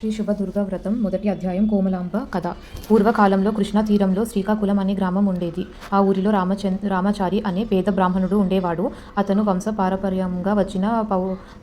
శ్రీ శుభదుర్గా వ్రతం మొదటి అధ్యాయం కోమలాంబ కథ. పూర్వకాలంలో కృష్ణా తీరంలో శ్రీకాకుళం అనే గ్రామం ఉండేది. ఆ ఊరిలో రామచంద్ రామాచారి అనే పేద బ్రాహ్మణుడు ఉండేవాడు. అతను వంశపారపర్యంగా వచ్చిన పౌ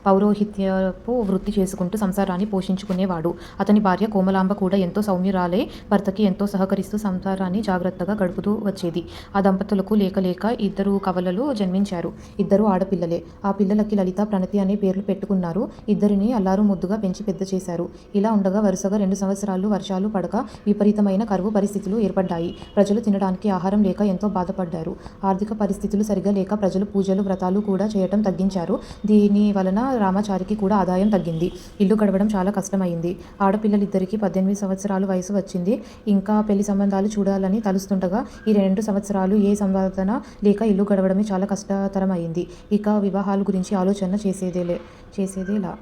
పౌరోహిత్యపు వృత్తి చేసుకుంటూ సంసారాన్ని పోషించుకునేవాడు. అతని భార్య కోమలాంబ కూడా ఎంతో సౌమ్యురాలై భర్తకి ఎంతో సహకరిస్తూ సంసారాన్ని జాగ్రత్తగా గడుపుతూ వచ్చేది. ఆ దంపతులకు లేక లేక ఇద్దరు కవలలు జన్మించారు. ఇద్దరు ఆడపిల్లలే. ఆ పిల్లలకి లలిత ప్రణతి అనే పేర్లు పెట్టుకున్నారు. ఇద్దరిని అల్లారు ముద్దుగా పెంచి పెద్ద చేశారు. ఇలా ఉండగా వరుసగా రెండు సంవత్సరాలు వర్షాలు పడక విపరీతమైన కరువు పరిస్థితులు ఏర్పడ్డాయి. ప్రజలు తినడానికి ఆహారం లేక ఎంతో బాధపడ్డారు. ఆర్థిక పరిస్థితులు సరిగా లేక ప్రజలు పూజలు వ్రతాలు కూడా చేయటం తగ్గించారు. దీని వలన రామాచారికి కూడా ఆదాయం తగ్గింది. ఇల్లు గడవడం చాలా కష్టమైంది. ఆడపిల్లలిద్దరికీ పద్దెనిమిది సంవత్సరాలు వయసు వచ్చింది. ఇంకా పెళ్ళి సంబంధాలు చూడాలని తలుస్తుండగా ఈ రెండు సంవత్సరాలు ఏ సంపాదన లేక ఇల్లు గడవడమే చాలా కష్టతరమైంది. ఇక వివాహాల గురించి ఆలోచన చేసేదేలే చేసేదేలా?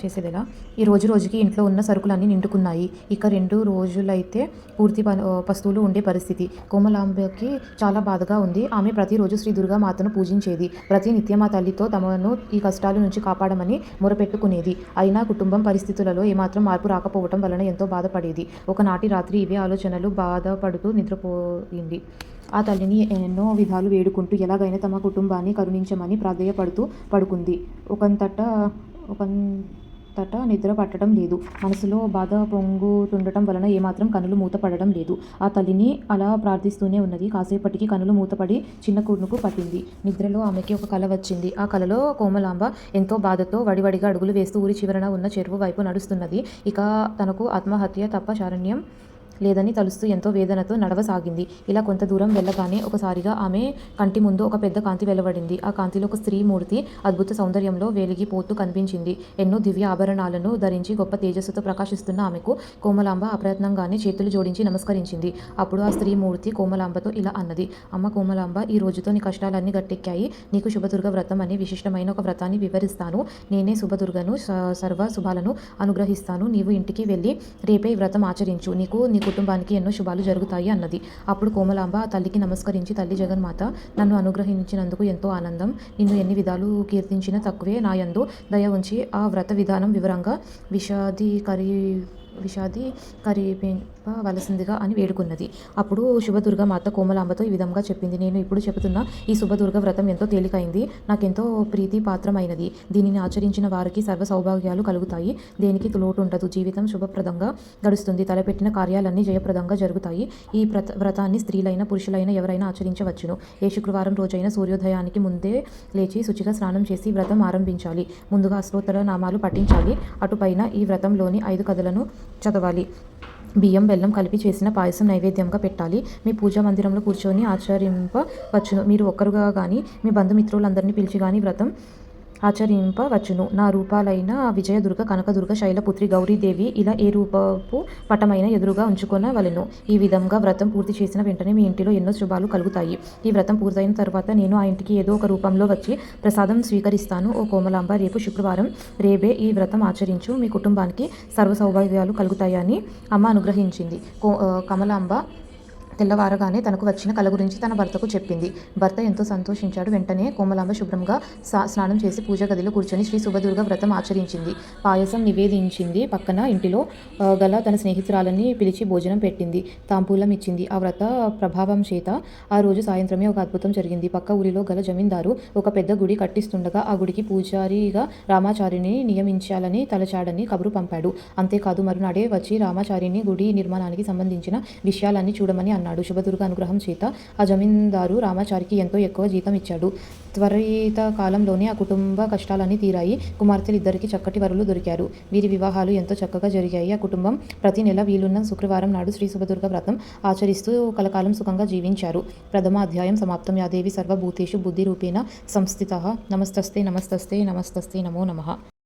చేసేదిలా ఈ రోజు రోజుకి ఇంట్లో ఉన్న సరుకులన్నీ నిండుకున్నాయి. ఇక రెండు రోజులైతే పూర్తి పస్తువులు వస్తువులు ఉండే పరిస్థితి. కోమలాంబకి చాలా బాధగా ఉంది. ఆమె ప్రతిరోజు శ్రీ దుర్గా మాతను పూజించేది. ప్రతి నిత్యం ఆ తల్లితో తమను ఈ కష్టాల నుంచి కాపాడమని మొరపెట్టుకునేది. అయినా కుటుంబం పరిస్థితులలో ఏమాత్రం మార్పు రాకపోవటం వలన ఎంతో బాధపడేది. ఒకనాటి రాత్రి ఇవే ఆలోచనలు బాధపడుతూ నిద్రపోయింది. ఆ తల్లిని ఎన్నో విధాలు వేడుకుంటూ ఎలాగైనా తమ కుటుంబాన్ని కరుణించమని ప్రాధేయపడుతూ పడుకుంది. ఒకంతట ఒకంతట నిద్ర పట్టడం లేదు. మనసులో బాధ పొంగుతుండటం వలన ఏమాత్రం కనులు మూతపడడం లేదు. ఆ తల్లిని అలా ప్రార్థిస్తూనే ఉన్నది. కాసేపటికి కనులు మూతపడి చిన్న కూడుకు పట్టింది. నిద్రలో ఆమెకి ఒక కల వచ్చింది. ఆ కలలో కోమలాంబ ఎంతో బాధతో వడివడిగా అడుగులు వేస్తూ ఊరి చివరన ఉన్న చెరువు వైపు నడుస్తున్నది. ఇక తనకు ఆత్మహత్య తప్ప శారణ్యం లేదని తలుస్తూ ఎంతో వేదనతో నడవసాగింది. ఇలా కొంత దూరం వెళ్ళగానే ఒకసారిగా ఆమె కంటి ముందు ఒక పెద్ద కాంతి వెలువడింది. ఆ కాంతిలో ఒక స్త్రీ మూర్తి అద్భుత సౌందర్యంలో వెలిగిపోతూ కనిపించింది. ఎన్నో దివ్య ఆభరణాలను ధరించి గొప్ప తేజస్సుతో ప్రకాశిస్తున్న ఆమెకు కోమలాంబ అప్రయత్నంగానే చేతులు జోడించి నమస్కరించింది. అప్పుడు ఆ స్త్రీ మూర్తి కోమలాంబతో ఇలా అన్నది అమ్మ కోమలాంబ ఈ రోజుతో నీ కష్టాలన్నీ గట్టెక్కాయి. నీకు శుభదుర్గ వ్రతం అనే విశిష్టమైన ఒక వ్రతాన్ని వివరిస్తాను. నేనే శుభదుర్గను స- సర్వ శుభాలను అనుగ్రహిస్తాను. నీవు ఇంటికి వెళ్ళి రేపే వ్రతం ఆచరించు. నీకు నీకు కుటుంబానికి ఎన్నో శుభాలు జరుగుతాయి అన్నది. అప్పుడు కోమలాంబ ఆ తల్లికి నమస్కరించి తల్లి జగన్మాత నన్ను అనుగ్రహించినందుకు ఎంతో ఆనందం. నిన్ను ఎన్ని విధాలు కీర్తించినా తక్కువే నా యందు. దయ ఉంచి ఆ వ్రత విధానం వివరంగా విషాదీకరి విషాది కరిపింపవలసిందిగా అని వేడుకున్నది. అప్పుడు శుభదుర్గ మాత కోమలాంబతో ఈ విధంగా చెప్పింది. నేను ఇప్పుడు చెబుతున్న ఈ శుభదుర్గ వ్రతం ఎంతో తేలికైంది. నాకెంతో ప్రీతి పాత్రమైనది దీనిని ఆచరించిన వారికి సర్వ సౌభాగ్యాలు కలుగుతాయి. దేనికి లోటు ఉండదు జీవితం శుభప్రదంగా గడుస్తుంది. తలపెట్టిన కార్యాలన్నీ జయప్రదంగా జరుగుతాయి. ఈ వ్రత వ్రతాన్ని స్త్రీలైన పురుషులైన ఎవరైనా ఆచరించవచ్చును. ఏ శుక్రవారం రోజైన సూర్యోదయానికి ముందే లేచి శుచిగా స్నానం చేసి వ్రతం ఆరంభించాలి. ముందుగా అష్టోత్తర నామాలు పఠించాలి. అటుపైన ఈ వ్రతంలోని ఐదు కథలను చదవాలి. బియ్యం బెల్లం కలిపి చేసిన పాయసం నైవేద్యంగా పెట్టాలి. మీ పూజా మందిరంలో కూర్చొని ఆచరింపవచ్చును. మీరు ఒక్కరుగా కానీ మీ బంధుమిత్రులందరినీ పిలిచి కానీ వ్రతం ఆచరింపవచ్చును నా రూపాలైన విజయదుర్గ కనకదుర్గ శైలపుత్రి గౌరీదేవి ఇలా ఏ రూపపు పటమైన ఎదురుగా ఉంచుకొనవలెను. ఈ విధంగా వ్రతం పూర్తి చేసిన వెంటనే మీ ఇంటిలో ఎన్నో శుభాలు కలుగుతాయి. ఈ వ్రతం పూర్తయిన తర్వాత నేను ఆ ఇంటికి ఏదో ఒక రూపంలో వచ్చి ప్రసాదం స్వీకరిస్తాను. ఓ కోమలాంబ రేపు శుక్రవారం రేపే ఈ వ్రతం ఆచరించు. మీ కుటుంబానికి సర్వ సౌభాగ్యాలు కలుగుతాయని అమ్మ అనుగ్రహించింది. కో కమలాంబ తెల్లవారగానే తనకు వచ్చిన కల గురించి తన భర్తకు చెప్పింది. భర్త ఎంతో సంతోషించాడు. వెంటనే కోమలాంబ శుభ్రంగా స్నానం చేసి పూజ గదిలో కూర్చొని శ్రీ శుభదుర్గ వ్రతం ఆచరించింది. పాయసం నివేదించింది. పక్కన ఇంటిలో గల తన స్నేహితురాలని పిలిచి భోజనం పెట్టింది. తాంబూలం ఇచ్చింది. ఆ వ్రత ప్రభావం చేత ఆ రోజు సాయంత్రమే ఒక అద్భుతం జరిగింది. పక్క ఊరిలో గల జమీందారు ఒక పెద్ద గుడి కట్టిస్తుండగా ఆ గుడికి పూజారిగా రామాచారిని నియమించాలని తలచాడని కబురు పంపాడు. అంతేకాదు మరునాడే వచ్చి రామాచారిని గుడి నిర్మాణానికి సంబంధించిన విషయాలన్నీ చూడమని అన్నాడు. శుభదుర్గ అనుగ్రహం చేత ఆ జమీందారు రామాచారికి ఎంతో ఎక్కువ జీతం ఇచ్చాడు. త్వరిత కాలంలోనే ఆ కుటుంబ కష్టాలన్నీ తీరాయి. కుమార్తెలు ఇద్దరికీ చక్కటి వరులు దొరికారు. వీరి వివాహాలు ఎంతో చక్కగా జరిగాయి. ఆ కుటుంబం ప్రతి నెల వీలున్న శుక్రవారం నాడు శ్రీ శుభదుర్గ వ్రతం ఆచరిస్తూ కలకాలం సుఖంగా జీవించారు. ప్రథమ అధ్యాయం సమాప్తం. యాదేవి సర్వభూతేషు బుద్ధి రూపేణ సంస్థిత. నమస్తస్తే నమస్తస్తే నమస్తస్తే నమో నమః.